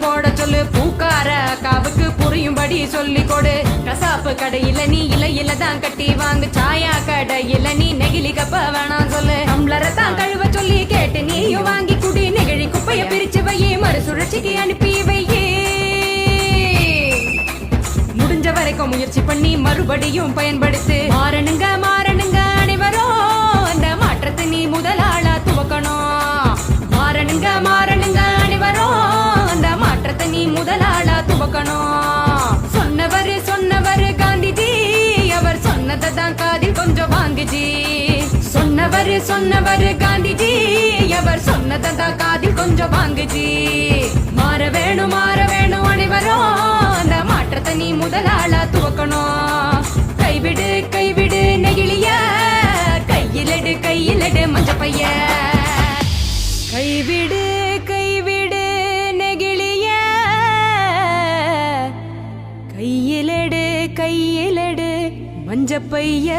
போட சொல்லு. பூக்கார காவுக்கு புரியும்படி சொல்லி கொடு. கசாப்பு கடையில நீ இலையில தான் கட்டி வாங்கு. சாயா கடையில நீ நெகிழி கப்ப வேணாம் சொல்லு. டம்ளரை தான் கழுவ சொல்லி கேட்டு நீயும் வாங்கி குடி. நெகிழி குப்பைய பிரிச்சு வையே. மறுசுழற்சிக்கு அனுப்பி வையே. முடிஞ்ச வரைக்கும் முயற்சி பண்ணி மறுபடியும் பயன்படுத்து. மாறணுங்க மாறணுங்க. முதலாளா துவக்கணும் சொன்னவரு காந்திஜி. அவர் சொன்னதை தான் காதில் கொஞ்சம் வாங்குஜி. சொன்னவரு சொன்னவரு காந்திஜி. அவர் சொன்னதை தான் காதில் கொஞ்சம் வாங்குஜி. மாற வேணும் மாற வேணும் அனைவரும். அந்த மாற்றத்தை நீ முதலாளா துவக்கணும். கையிலடு மஞ்சப்பைய